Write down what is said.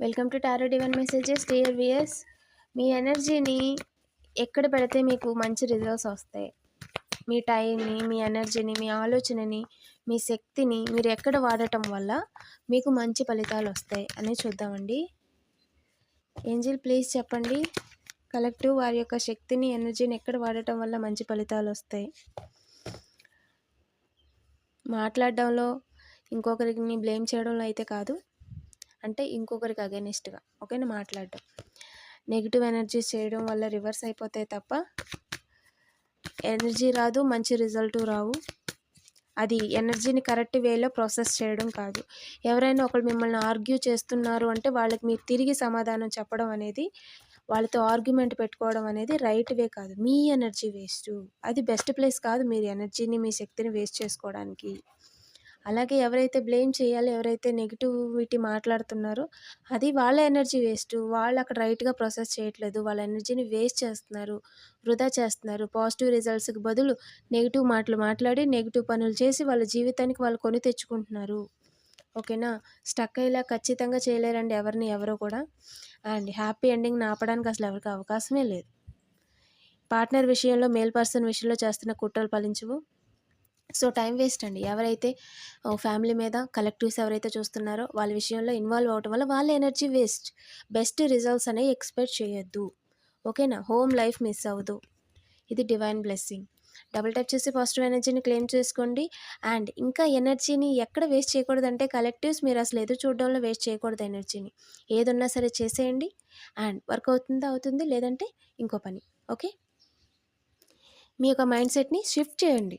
Welcome to tarot divine messages dear viewers మీ ఎనర్జీని ఎక్కడ పెడితే మీకు మంచి రిజల్ట్స్ వస్తాయి? మీ టైంని మీ ఎనర్జీని మీ ఆలోచనని మీ శక్తిని మీరు ఎక్కడ వాడటం వల్ల మీకు మంచి ఫలితాలు వస్తాయి అని చూద్దామండి. ఏంజిల్ ప్లీజ్ చెప్పండి. కలెక్టివ్ వారి యొక్క శక్తిని ఎనర్జీని ఎక్కడ వాడటం వల్ల మంచి ఫలితాలు వస్తాయి? మాట్లాడడంలో ఇంకొకరిని బ్లేమ్ చేయడంలో అయితే కాదు. అంటే ఇంకొకరికి అగెనిస్ట్గా ఓకేనా? మాట్లాడడం. నెగిటివ్ ఎనర్జీస్ చేయడం వల్ల రివర్స్ అయిపోతాయి తప్ప ఎనర్జీ రాదు మంచి రిజల్ట్ రావు. అది ఎనర్జీని కరెక్ట్ వేలో ప్రాసెస్ చేయడం కాదు. ఎవరైనా ఒకరు మిమ్మల్ని ఆర్గ్యూ చేస్తున్నారు అంటే వాళ్ళకి మీరు తిరిగి సమాధానం చెప్పడం అనేది వాళ్ళతో ఆర్గ్యుమెంట్ పెట్టుకోవడం అనేది రైట్ వే కాదు. మీ ఎనర్జీ వేస్ట్. అది బెస్ట్ ప్లేస్ కాదు మీరు ఎనర్జీని మీ శక్తిని వేస్ట్ చేసుకోవడానికి. అలాగే ఎవరైతే బ్లేమ్ చేయాలో ఎవరైతే నెగిటివిటీ మాట్లాడుతున్నారో అది వాళ్ళ ఎనర్జీ వేస్ట్. వాళ్ళు అక్కడ రైట్గా ప్రాసెస్ చేయట్లేదు. వాళ్ళ ఎనర్జీని వేస్ట్ చేస్తున్నారు వృధా చేస్తున్నారు. పాజిటివ్ రిజల్ట్స్కి బదులు నెగిటివ్ మాటలు మాట్లాడి నెగిటివ్ పనులు చేసి వాళ్ళ జీవితానికి వాళ్ళు కొని తెచ్చుకుంటున్నారు. ఓకేనా? స్టక్ అయ్యేలా ఖచ్చితంగా చేయలేరండి ఎవరిని ఎవరో కూడా. అండ్ హ్యాపీ ఎండింగ్ని ఆపడానికి అసలు ఎవరికి అవకాశమే లేదు. పార్ట్నర్ విషయంలో మేల్ పర్సన్ విషయంలో చేస్తున్న కుట్రలు ఫలించవు. సో టైం వేస్ట్ అండి. ఎవరైతే ఫ్యామిలీ మీద కలెక్టివ్స్ ఎవరైతే చూస్తున్నారో వాళ్ళ విషయంలో ఇన్వాల్వ్ అవటం వల్ల వాళ్ళ ఎనర్జీ వేస్ట్. బెస్ట్ రిజల్ట్స్ అనేవి ఎక్స్పెక్ట్ చేయొద్దు. ఓకేనా? హోమ్ లైఫ్ మిస్ అవ్వదు. ఇది డివైన్ బ్లెస్సింగ్. డబుల్ టైప్ చేసి పాజిటివ్ ఎనర్జీని క్లెయిమ్ చేసుకోండి. అండ్ ఇంకా ఎనర్జీని ఎక్కడ వేస్ట్ చేయకూడదంటే కలెక్టివ్స్ మీరు అసలు ఎదురు చూడడంలో వేస్ట్ చేయకూడదు ఎనర్జీని. ఏదున్నా సరే చేసేయండి. అండ్ వర్క్ అవుతుందా అవుతుంది లేదంటే ఇంకో పని. ఓకే? మీ యొక్క మైండ్ సెట్ని షిఫ్ట్ చేయండి.